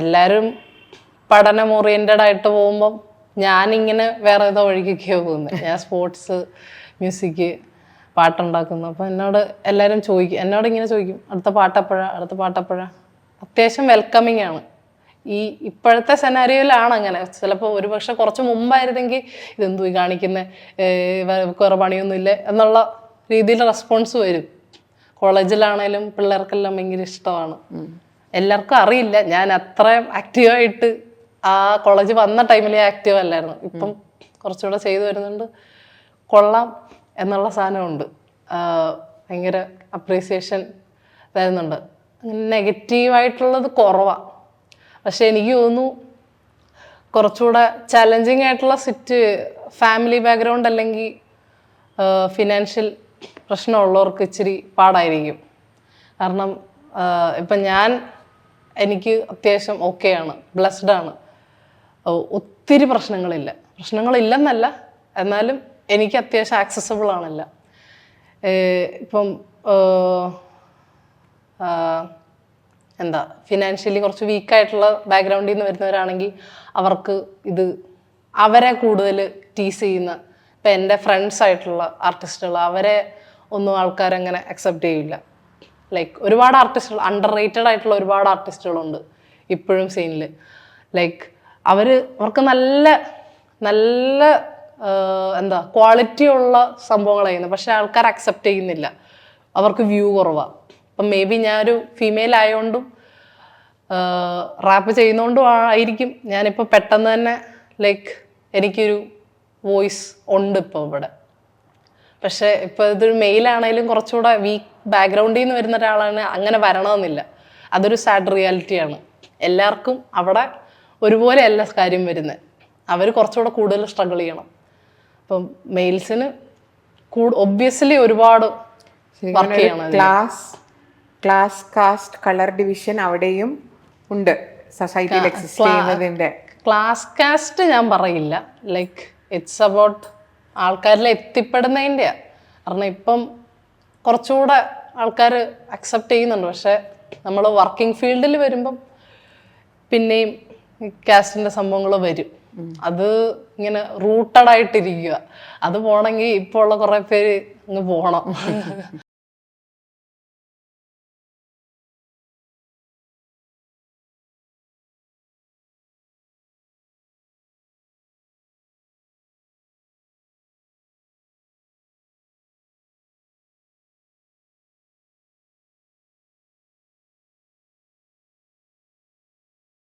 എല്ലാവരും പഠനം ഓറിയന്റഡ് ആയിട്ട് പോകുമ്പം ഞാനിങ്ങനെ വേറെ ഏതോ വഴിക്കൊക്കെയോ പോകുന്നത് ഞാൻ സ്പോർട്സ് മ്യൂസിക് പാട്ടുണ്ടാക്കുന്നു. അപ്പം എന്നോട് എല്ലാവരും ചോദിക്കും എന്നോട് ഇങ്ങനെ ചോദിക്കും അടുത്ത പാട്ടപ്പഴ അടുത്ത പാട്ടപ്പഴ അത്യാവശ്യം വെൽക്കമിങ് ആണ്. ഈ ഇപ്പോഴത്തെ സെനാരിയോയിലാണ് അങ്ങനെ. ചിലപ്പോൾ ഒരുപക്ഷെ കുറച്ച് മുമ്പായിരുന്നെങ്കിൽ ഇതെന്തു കാണിക്കുന്നത് വേറെ പണിയൊന്നുമില്ല എന്നുള്ള രീതിയിൽ റെസ്പോൺസ് വരും. കോളേജിലാണേലും പിള്ളേർക്കെല്ലാം ഭയങ്കര ഇഷ്ടമാണ്. എല്ലാവർക്കും അറിയില്ല. ഞാൻ അത്രയും ആക്റ്റീവായിട്ട് ആ കോളേജ് വന്ന ടൈമിൽ ആക്റ്റീവ് അല്ലായിരുന്നു. ഇപ്പം കുറച്ചുകൂടെ ചെയ്തു വരുന്നുണ്ട്. കൊള്ളാം എന്നുള്ള സാധനമുണ്ട്. ഭയങ്കര അപ്രീസിയേഷൻ തരുന്നുണ്ട്. നെഗറ്റീവായിട്ടുള്ളത് കുറവാണ് പക്ഷെ എനിക്ക് തോന്നുന്നു കുറച്ചുകൂടെ ചലഞ്ചിങ് ആയിട്ടുള്ള സിറ്റ് ഫാമിലി ബാക്ക്ഗ്രൗണ്ട് അല്ലെങ്കിൽ ഫിനാൻഷ്യൽ പ്രശ്നമുള്ളവർക്ക് ഇച്ചിരി പാടായിരിക്കും. കാരണം ഇപ്പം ഞാൻ എനിക്ക് അത്യാവശ്യം ഓക്കെയാണ് ബ്ലെസ്ഡ് ആണ്. ഒത്തിരി പ്രശ്നങ്ങളില്ല. പ്രശ്നങ്ങളില്ലെന്നല്ല എന്നാലും എനിക്ക് അത്യാവശ്യം ആക്സസബിൾ ആണല്ല. ഇപ്പം എന്താ ഫിനാൻഷ്യലി കുറച്ച് വീക്കായിട്ടുള്ള ബാക്ക്ഗ്രൗണ്ടിൽ നിന്ന് വരുന്നവരാണെങ്കിൽ അവർക്ക് ഇത് അവരെ കൂടുതൽ ടീസ് ചെയ്യുന്ന ഇപ്പം എന്റെ ഫ്രണ്ട്സ് ആയിട്ടുള്ള ആർട്ടിസ്റ്റുകൾ അവരെ ഒന്നും ആൾക്കാരങ്ങനെ അക്സെപ്റ്റ് ചെയ്യില്ല. ലൈക്ക് ഒരുപാട് ആർട്ടിസ്റ്റുകൾ അണ്ടർ റേറ്റഡ് ആയിട്ടുള്ള ഒരുപാട് ആർട്ടിസ്റ്റുകളുണ്ട് ഇപ്പോഴും സീനിൽ ലൈക്ക് അവർ അവർക്ക് നല്ല നല്ല എന്താ ക്വാളിറ്റി ഉള്ള സംഭവങ്ങൾ ചെയ്യുന്നത്. പക്ഷെ ആൾക്കാർ അക്സെപ്റ്റ് ചെയ്യുന്നില്ല. അവർക്ക് വ്യൂ കുറവാണ് അപ്പം മേ ബി ഞാനൊരു ഫീമെയിൽ ആയതുകൊണ്ടും റാപ്പ് ചെയ്യുന്നതുകൊണ്ടും ആയിരിക്കും. ഞാനിപ്പോൾ പെട്ടെന്ന് തന്നെ ലൈക്ക് എനിക്കൊരു വോയിസ് ഉണ്ട് ഇപ്പോൾ ഇവിടെ. പക്ഷെ ഇപ്പോൾ ഇതൊരു മെയിലാണേലും കുറച്ചുകൂടെ വീക്ക് ബാക്ക്ഗ്രൗണ്ടിൽ നിന്ന് വരുന്ന ഒരാളാണ് അങ്ങനെ വരണമെന്നില്ല. അതൊരു സാഡ് റിയാലിറ്റിയാണ് എല്ലാവർക്കും അവിടെ ഒരുപോലെ അല്ല കാര്യം വരുന്നത്. അവർ കുറച്ചുകൂടെ കൂടുതൽ സ്ട്രഗിൾ ചെയ്യണം. അപ്പം മെയിൽസിന് ഒബ്വിയസ്ലി ഒരുപാട് വർക്ക് ചെയ്യണം class class caste colour division അവിടെയും ഉണ്ട്. സൊസൈറ്റിയിൽ എക്സിസ്റ്റ് ചെയ്യുന്നതിന്റെ ക്ലാസ് കാസ്റ്റ് ഞാൻ പറയില്ല. ലൈക്ക് ഇറ്റ്സ് അബൌട്ട് ആൾക്കാരിൽ എത്തിപ്പെടുന്നതിന്റെ കാരണം ഇപ്പം കുറച്ചുകൂടെ ആൾക്കാർ അക്സെപ്റ്റ് ചെയ്യുന്നുണ്ട്. പക്ഷെ നമ്മൾ വർക്കിംഗ് ഫീൽഡിൽ വരുമ്പം പിന്നെയും കാസ്റ്റിന്റെ സംഭവങ്ങൾ വരും. അത് ഇങ്ങനെ റൂട്ടഡ് ആയിട്ടിരിക്കുക. അത് പോണെങ്കിൽ ഇപ്പോൾ ഉള്ള കുറേ പേര് അങ്ങ് പോകണം